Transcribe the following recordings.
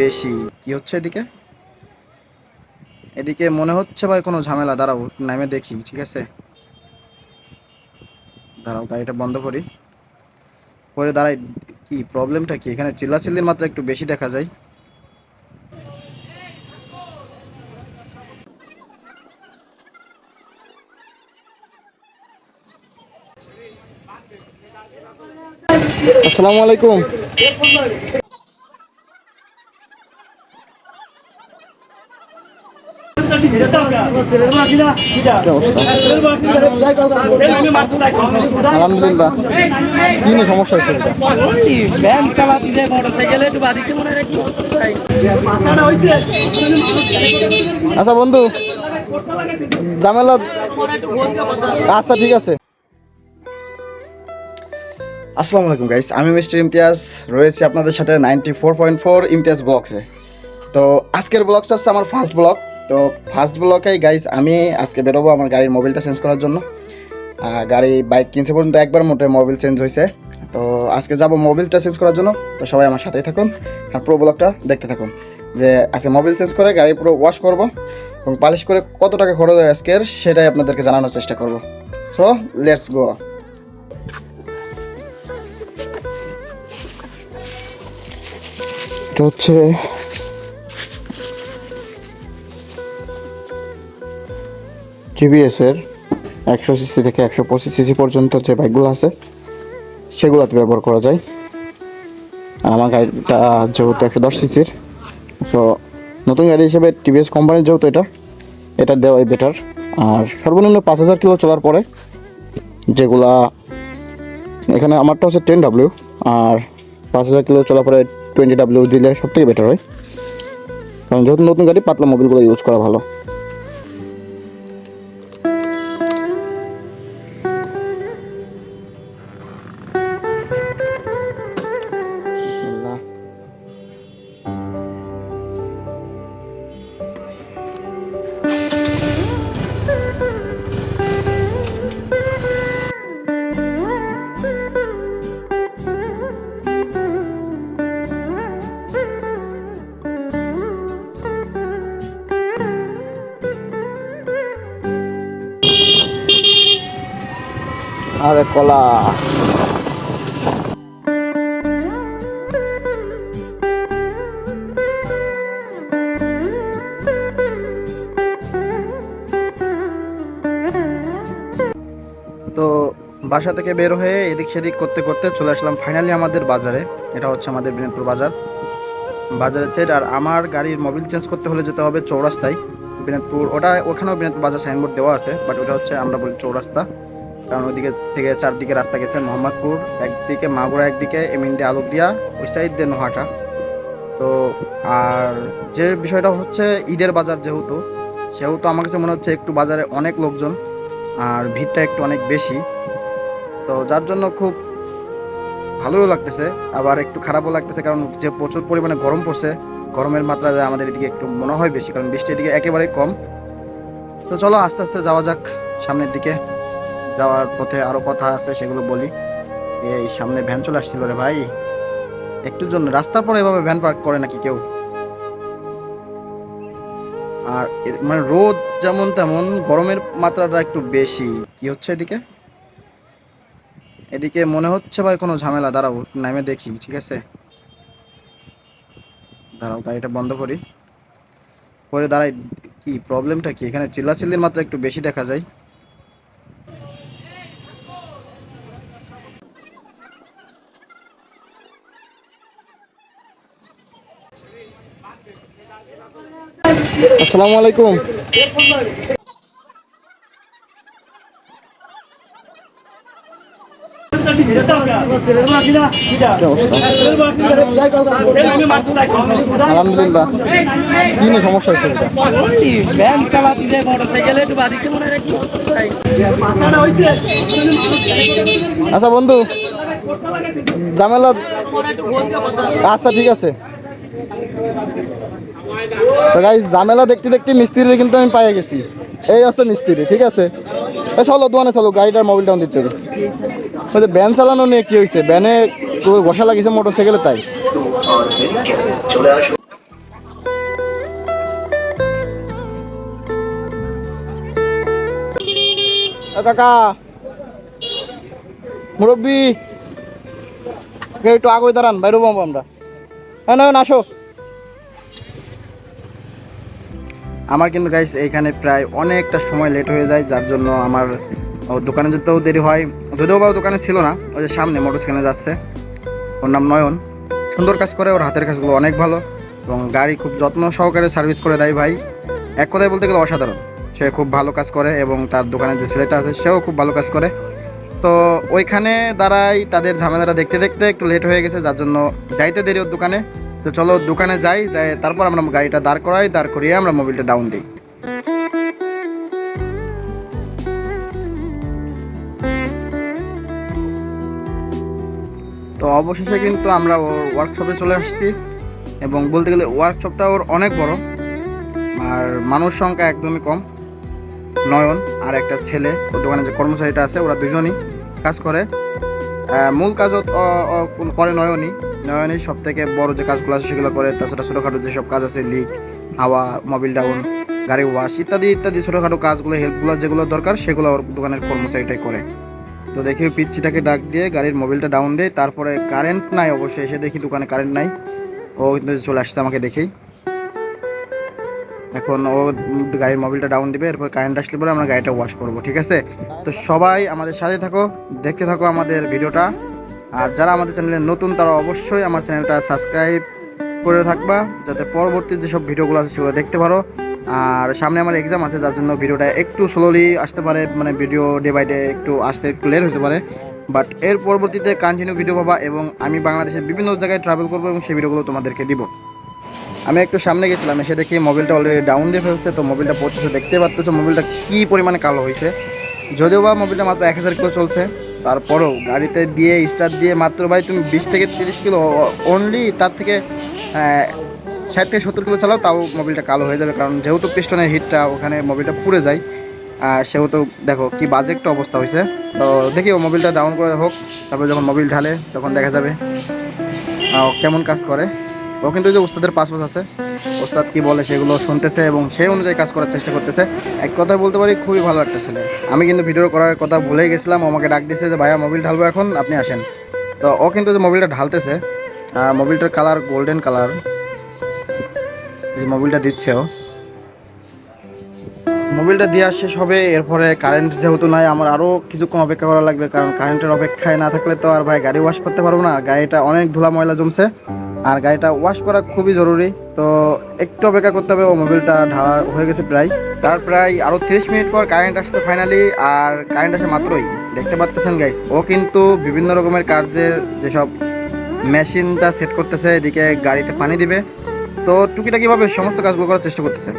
বেশি। কি হচ্ছে এদিকে? এদিকে মনে হচ্ছে ভাই কোনো ঝামেলা। দাঁড়াও, নামে দেখি, ঠিক আছে? দাঁড়াও, গাড়িটা বন্ধ করি। করে দাঁড়াই, কি প্রবলেমটা কি? এখানে চিল্লাচিল্লির মাত্রা একটু বেশি দেখা যায়। আসসালামু আলাইকুম। সমস্যা আচ্ছা বন্ধু, ঝামেলা আচ্ছা ঠিক আছে। আসসালামু আলাইকুম গাইস আমি মিস্টার ইমতিয়াজ। রয়েছি আপনাদের সাথে ninety four point four Imtiaz ব্লগসে। তো আজকের ব্লগটা হচ্ছে আমার ফার্স্ট ব্লগ। তো ফার্স্ট ব্লগেই গাইস আমি আজকে বেরোবো আমার গাড়ির মোবিলটা চেঞ্জ করার জন্য। গাড়ি বাইক কিনছে পর্যন্ত একবার মোটে মোবিল চেঞ্জ হয়েছে। তো আজকে যাব মোবিলটা চেঞ্জ করার জন্য। তো সবাই আমার সাথেই থাকুন। আর পুরো ব্লগটা দেখতে থাকুন। যে আজকে মোবিল চেঞ্জ করে গাড়ি পুরো ওয়াশ করব এবং পালিশ করে কত টাকা খরচ হয় আজকের, সেটাই আপনাদেরকে জানানোর চেষ্টা করব। সো লেটস গো হচ্ছে টিভিএসের একশো সিসি থেকে একশো পঁচিশ সিসি পর্যন্ত যে বাইকগুলো আছে, সেগুলোতে ব্যবহার করা যায়। আমার গাড়িটা যেহেতু একশো দশ সিসির সো নতুন গাড়ি হিসেবে টিভিএস কোম্পানির যেহেতু এটা এটা দেওয়াই বেটার আর সর্বনিম্ন পাঁচ হাজার কিলো চলার পরে যেগুলা, এখানে আমারটা হচ্ছে টেন ডাব্লিউ আর পাঁচ হাজার কিলো চলার পরে টোয়েন্টি ডাব্লিউ দিলে সব থেকে বেটার হয়। কারণ যেহেতু নতুন গাড়ি, পাতলা মোবিলগুলো ইউজ করা ভালো। আরে কলা। তো বাসা থেকে বের হয়ে এদিক সেদিক করতে করতে চলে আসলাম ফাইনালি আমাদের বাজারে। এটা হচ্ছে আমাদের বিনোদপুর বাজার। বাজারের সেট আর আমার গাড়ির মোবিল চেঞ্জ করতে হলে যেতে হবে চৌরাস্তায়। বিনোদপুর ওটা ওখানেও বিনোদপুর বাজার সাইনবোর্ড দেওয়া আছে বাট ওটা হচ্ছে আমরা বলি চৌরাস্তা। কারণ ওইদিকে থেকে চারদিকে রাস্তা গেছে, মোহাম্মদপুর, একদিকে মাগুরা, একদিকে এমিন্দি আলোকদিয়া, ওই সাইড দিয়ে নোহাটা। তো আর যে বিষয়টা হচ্ছে ঈদের বাজার যেহেতু, সেহেতু আমার কাছে মনে হচ্ছে একটু বাজারে অনেক লোকজন আর ভিড়টা একটু অনেক বেশি। তো যার জন্য খুব ভালোও লাগতেছে, আবার একটু খারাপও লাগতেছে কারণ যে প্রচুর পরিমাণে গরম পড়ছে, গরমের মাত্রা আমাদের এদিকে একটু মনে হয় বেশি, কারণ বৃষ্টির দিকে একেবারেই কম। তো চলো আস্তে আস্তে যাওয়া যাক সামনের দিকে। যাওয়ার পথে আরও কথা আছে, সেগুলো বলি। এই সামনে ভ্যান চলে আসছিল রে ভাই। একটুর জন্য রাস্তার পরে এভাবে ভ্যান পার্ক করে নাকি কেউ? আর মানে রোদ যেমন তেমন, গরমের মাত্রাটা একটু বেশি। কি হচ্ছে এদিকে? এদিকে মনে হচ্ছে ভাই কোনো ঝামেলা, দাঁড়াও নামে দেখি, ঠিক আছে? দাঁড়াও, গাড়িটা বন্ধ করি। করে দাঁড়াই, কি প্রবলেমটা কি? এখানে চিল্লাচিল্লির মাত্রা একটু বেশি দেখা যায়। আসসালামু আলাইকুম। আলহামদুলিল্লাহ। কি সমস্যা হয়েছে আচ্ছা বন্ধু ঝামেলা আচ্ছা ঠিক আছে। তো গাইজ ঝামেলা দেখতে দেখতে মিস্ত্রি কিন্তু আমি পাইয়ে গেছি। এই আছে মিস্ত্রি, ঠিক আছে? চলো, দোকানে চলো, গাড়িটার মোবাইলটা দিতে হবে। ওই যে ভ্যান চালানো নিয়ে কি হয়েছে? ভ্যানে ঘষা লাগিয়েছে মোটরসাইকেলে তাই? কাকা, মুরব্বী, একটু আগে দাঁড়ান, বাইরে আমরা। হ্যাঁ না আসো। আমার কিন্তু গাইস এইখানে প্রায় অনেকটা সময় লেট হয়ে যায়, যার জন্য আমার দোকানে যেতেও দেরি হয়। যদিও বা দোকানে ছিল না ওই যে সামনে মোটর সাইকেলে যাচ্ছে। ওর নাম নয়ন। সুন্দর কাজ করে, ওর হাতের কাজগুলো অনেক ভালো এবং গাড়ি খুব যত্ন সহকারে সার্ভিস করে দেয় ভাই। এক কথায় বলতে গেলে অসাধারণ। সে খুব ভালো কাজ করে এবং তার দোকানে যে ছেলেটা আছে, সেও খুব ভালো কাজ করে। তো ওইখানে দাঁড়াই, তাদের ঝামেলাটা দেখতে দেখতে একটু লেট হয়ে গেছে, যার জন্য যাইতে দেরি ওর দোকানে। তো চলো দোকানে যাই যাই, তারপর আমরা গাড়িটা দাঁড় করাই, দাঁড় করিয়ে আমরা মোবিলটা ডাউন দিই। তো অবশেষে কিন্তু আমরা ওর ওয়ার্কশপে চলে আসছি এবং বলতে গেলে ওয়ার্কশপটা ওর অনেক বড়, আর মানুষ সংখ্যা একদমই কম, নয়ন আর একটা ছেলে ওর দোকানে যে কর্মচারীটা আছে ওরা দুজনই কাজ করে। মূল কাজ ও- ও- ও, করে নয়নই। নয়নই সব থেকে বড় যে কাজগুলো আছে সেগুলো করে, তাছাড়া ছোটোখাটো যেসব কাজ আছে লিক হাওয়া মোবিল ডাউন গাড়ি ওয়াশ ইত্যাদি ইত্যাদি ছোটোখাটো কাজগুলো হেল্পগুলো যেগুলো দরকার, সেগুলো ওর দোকানের কর্মচারীটাই করে। তো দেখি পিচ্ছিটাকে ডাক দিয়ে গাড়ির মোবিলটা ডাউন দেয়, তারপরে কারেন্ট নাই অবশ্যই, এসে দেখি দোকানে কারেন্ট নাই। ও কিন্তু চলে আসছে আমাকে দেখেই। এখন ও গাড়ির মোবিলটা ডাউন দিবে, এরপর কারেন্ট আসলে পরে আমরা গাড়িটা ওয়াশ করব, ঠিক আছে? তো সবাই আমাদের সাথে থাকো, দেখতে থাকো আমাদের ভিডিওটা আর যারা আমাদের চ্যানেলে নতুন, তারা অবশ্যই আমার চ্যানেলটা সাবস্ক্রাইব করে থাকবা, যাতে পরবর্তী যেসব ভিডিওগুলো আছে সেগুলো দেখতে পারো। আর সামনে আমার এক্সাম আছে, যার জন্য ভিডিওটা একটু স্লোলি আসতে পারে মানে ভিডিও ডে বাই ডে একটু আসতে একটু লেট হতে পারে। বাট এর পরবর্তীতে কন্টিনিউ ভিডিও পাবা এবং আমি বাংলাদেশের বিভিন্ন জায়গায় ট্রাভেল করব এবং সেই ভিডিওগুলো তোমাদেরকে দিব। আমি একটু সামনে গেছিলাম, এসে দেখি মোবিলটা অলরেডি ডাউন দিয়ে ফেলছে, তো মোবিলটা পড়তেছে, দেখতে পাচ্তেছো মোবিলটা কী পরিমাণে কালো হয়েছে। যদিও বা মোবিলটা মাত্র এক হাজার কিলো চলছে তারপরেও গাড়িতে দিয়ে স্টার্ট দিয়ে মাত্র ভাই তুমি বিশ থেকে তিরিশ কিলো অনলি তার থেকে আহ, ষাট থেকে সত্তর কিলো চালাও তাও মোবিলটা কালো হয়ে যাবে। কারণ যেহেতু পিস্টনের হিটটা ওখানে মোবিলটা পুড়ে যায় সেহেতু দেখো কি বাজে একটা অবস্থা হয়েছে। তো দেখি ও মোবিলটা ডাউন করে হোক তারপরে যখন মোবিল ঢালে তখন দেখা যাবে। কেমন কাজ করে। ও কিন্তু যে উস্তাদের পাসপাস আছে। ওস্তাদ কি বলে সেগুলো শুনতেছে এবং সেই অনুযায়ী কাজ করার চেষ্টা করতেছে। এক কথায় বলতে পারি, খুবই ভালো একটা ছেলে। আমি কিন্তু ভিডিও করার কথা ভুলেই গেছিলাম আমাকে ডাক দিছে যে, ভাইয়া মোবিল ঢালবো এখন, আপনি আসেন। তো ও কিন্তু যে মোবিলটা ঢালতেছে। আর মোবিলটার কালার গোল্ডেন কালার যে মোবিলটা দিচ্ছে ও। মোবিলটা দেওয়া শেষ হবে, এরপরে কারেন্ট যেহেতু নাই, আমার আরও কিছুক্ষণ অপেক্ষা করা লাগবে, কারণ কারেন্টের অপেক্ষায় না থাকলে তো আর ভাই গাড়ি ওয়াশ করতে পারব না। গাড়িটা অনেক ধুলা ময়লা জমছে। আর গাড়িটা ওয়াশ করা খুবই জরুরি। তো একটু অপেক্ষা করতে হবে, ও মোবিলটা ঢালা হয়ে গেছে প্রায়। তার প্রায় আরও তিরিশ মিনিট পর কারেন্ট আসছে ফাইনালি আর কারেন্ট আসে মাত্রই। দেখতে পাচ্তেছেন গাইস ও কিন্তু বিভিন্ন রকমের কার্যের যেসব মেশিনটা সেট করতেছে, এদিকে গাড়িতে পানি দিবে। তো টুকিটাকিভাবে সমস্ত কাজগুলো করার চেষ্টা করতেছে।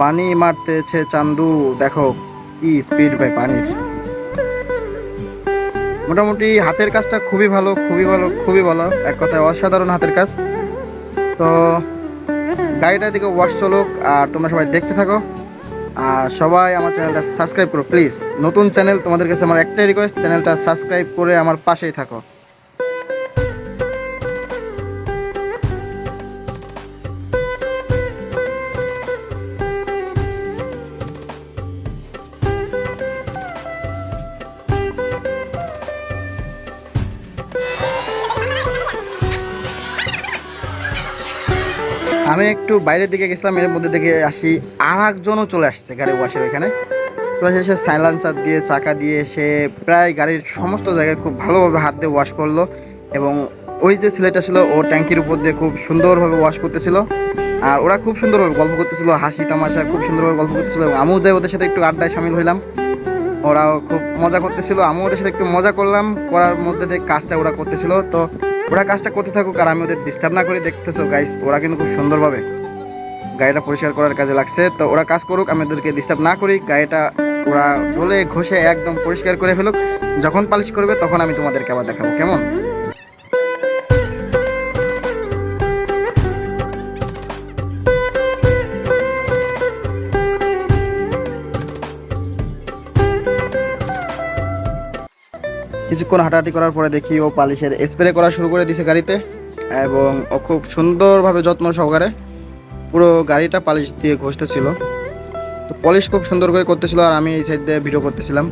পানি মারতেছে চান্দু, দেখো কি স্পিড ভাই পানির। মোটামুটি হাতের কাজটা খুবই ভালো খুবই ভালো খুবই ভালো। এক কথায় অসাধারণ হাতের কাজ। তো গাড়িটার দিকে ওয়াশ চলুক আর তোমরা সবাই দেখতে থাকো। আর সবাই আমার চ্যানেলটা সাবস্ক্রাইব করো প্লিজ নতুন চ্যানেল তোমাদের কাছে আমার একটাই রিকোয়েস্ট চ্যানেলটা সাবস্ক্রাইব করে আমার পাশেই থাকো। আমি একটু বাইরের দিকে গেছিলাম, এর মধ্যে দিকে আসি আর একজনও চলে আসছে গাড়ি ওয়াশের ওইখানে। তো সে সাইলেন্সার দিয়ে, চাকা দিয়ে, সে প্রায় গাড়ির সমস্ত জায়গায় খুব ভালোভাবে হাত দিয়ে ওয়াশ করল এবং ওই যে ছেলেটা ছিল, ও ট্যাঙ্কির উপর দিয়ে খুব সুন্দরভাবে ওয়াশ করতেছিল। আর ওরা খুব সুন্দরভাবে গল্প করতেছিল, হাসি তামাশা খুব সুন্দরভাবে গল্প করতেছিল এবং আমিও যাই ওদের সাথে একটু আড্ডায় সামিল হইলাম। ওরাও খুব মজা করতেছিল, আমিও ওদের সাথে একটু মজা করলাম, করার মধ্যে কাজটা ওরা করতেছিল। তো ওরা কাজটা করতে থাকুক আর আমি ওদের ডিস্টার্ব না করে দেখতেছো গাইস ওরা কিন্তু খুব সুন্দরভাবে গাড়িটা পরিষ্কার করার কাজে লাগছে। তো ওরা কাজ করুক, আমি ওদেরকে ডিস্টার্ব না করি, গাড়িটা ওরা বলে ঘষে একদম পরিষ্কার করে ফেলুক। যখন পালিশ করবে তখন আমি তোমাদেরকে আবার দেখাবো, কেমন? কিছুক্ষণ হাঁটাহাঁটি করার পরে দেখি ও পালিশের স্প্রে করা শুরু করে দিছে গাড়িতে এবং ও খুব সুন্দরভাবে যত্ন সহকারে পুরো গাড়িটা পালিশ দিয়ে ঘষতেছিল। তো পলিশ খুব সুন্দর করে করতেছিল আর আমি এই সাইড দিয়ে ভিডিও করতেছিলাম।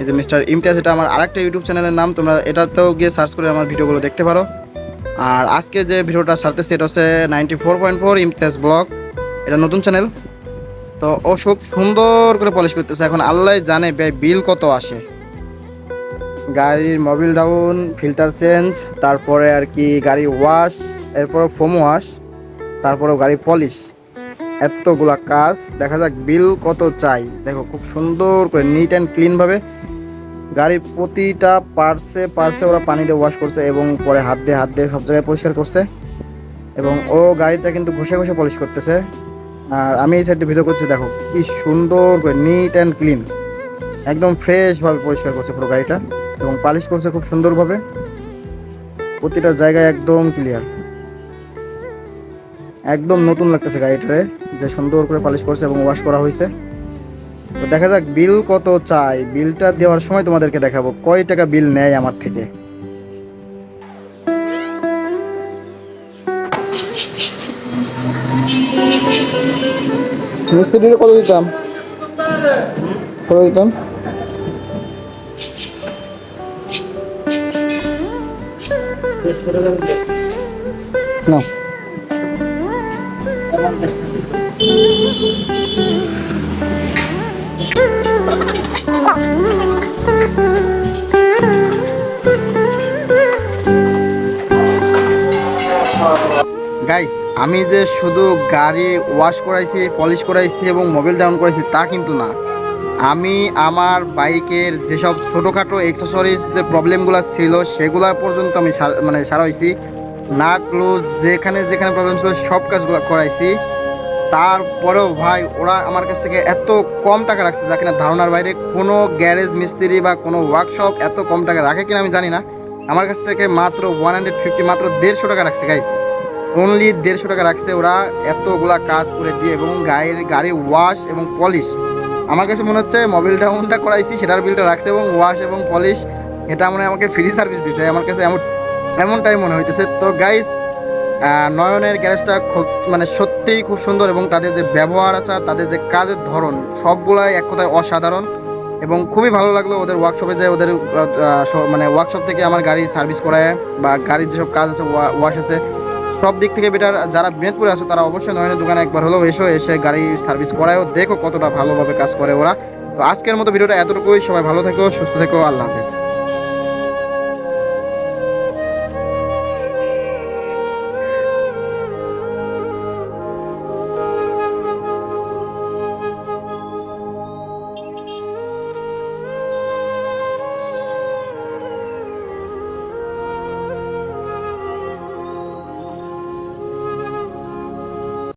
এই যে মিস্টার ইমতিয়াজ, এটা আমার আরেকটা ইউটিউব চ্যানেলের নাম, তোমরা এটাতেও গিয়ে সার্চ করে আমার ভিডিওগুলো দেখতে পারো। আর আজকে যে ভিডিওটা সারতেছি এটা হচ্ছে ninety four point four Imtiaz blog, এটা নতুন চ্যানেল তো ও খুব সুন্দর করে পলিশ করতেছে। এখন আল্লাহ জানে ব্যয় বিল কত আসে। গাড়ির মোবিল ডাউন ফিল্টার চেঞ্জ তারপরে আর কি গাড়ি ওয়াশ এরপরে ফোম ওয়াশ তারপরেও গাড়ি পলিশ এতগুলা কাজ, দেখা যাক বিল কত চাই। দেখো, খুব সুন্দর করে নিট অ্যান্ড ক্লিনভাবে গাড়ির প্রতিটা পার্সে পার্সে ওরা পানি দিয়ে ওয়াশ করছে এবং পরে হাত দিয়ে হাত দিয়ে সব জায়গায় পরিষ্কার করছে। এবং ও গাড়িটা কিন্তু ঘষে ঘষে পলিশ করতেছে। আর আমি এই সাইডে ভিডিও করছি, দেখো, কি সুন্দর করে নিট অ্যান্ড ক্লিন একদম ফ্রেশভাবে পরিষ্কার করছে পুরো গাড়িটা। এবং পালিশ করছে খুব সুন্দরভাবে। প্রতিটা জায়গায় একদম ক্লিয়ার একদম নতুন লাগতেছে গাড়িটারে যে সুন্দর করে পালিশ করছে এবং ওয়াশ করা হয়েছে। তো দেখা যাক বিল কত চাই। বিলটা দেওয়ার সময় তোমাদেরকে দেখাবো, কয় টাকা বিল নেয় আমার থেকে। মিস্ত্রিটা কত দিতাম? কত দিতাম? গাইস আমি যে শুধু গাড়ি ওয়াশ করাইছি পলিশ করাইছি এবং মোবিল ডাউন করাইছি তা কিন্তু না। আমি আমার বাইকের যেসব ছোটোখাটো এক্সেসরিজ যে প্রবলেমগুলো ছিল, সেগুলা পর্যন্ত আমি মানে সারাইছি। নাট, লুজ, যেখানে যেখানে প্রবলেম ছিল, সব কাজগুলো করাইছি। তারপরেও ভাই, ওরা আমার কাছ থেকে এত কম টাকা রাখছে যা কিনা ধারণার বাইরে কোনো গ্যারেজ মিস্ত্রি বা কোনো ওয়ার্কশপ এত কম টাকা রাখে কিনা আমি জানি না। আমার কাছ থেকে মাত্র ওয়ান হান্ড্রেড ফিফটি মাত্র দেড়শো টাকা রাখছে গাইস অনলি দেড়শো টাকা রাখছে ওরা এতগুলা কাজ করে দিয়ে এবং গাড়ির গাড়ি ওয়াশ এবং পলিশ আমার কাছে মনে হচ্ছে মোবিল ডাউনটা করাইছি, সেটার বিলটা রাখছে এবং ওয়াশ এবং পলিশ এটা মনে আমাকে ফ্রি সার্ভিস দিছে। আমার কাছে এমন এমনটাই মনে হইতেছে। তো গাইস নয়নের গ্যারেজটা খুব মানে সত্যিই খুব সুন্দর এবং তাদের যে ব্যবহার আছে, তাদের যে কাজের ধরন, সবগুলাই এক কথায় অসাধারণ এবং খুবই ভালো লাগল ওদের ওয়ার্কশপে যে ওদের মানে ওয়ার্কশপ থেকে আমার গাড়ি সার্ভিস করায় বা গাড়ির যেসব কাজ আছে ওয়াশ আছে। সব দিক থেকে বেটার যারা মেদপুরে আছো, তারা অবশ্যই নয়নের দোকানে একবার হলেও এসো, এসে গাড়ি সার্ভিস করায়ও, দেখো কতটা ভালোভাবে কাজ করে ওরা। তো আজকের মতো ভিডিওটা এতটুকুই। সবাই ভালো থেকো, সুস্থ থেকো, আল্লাহ হাফেজ।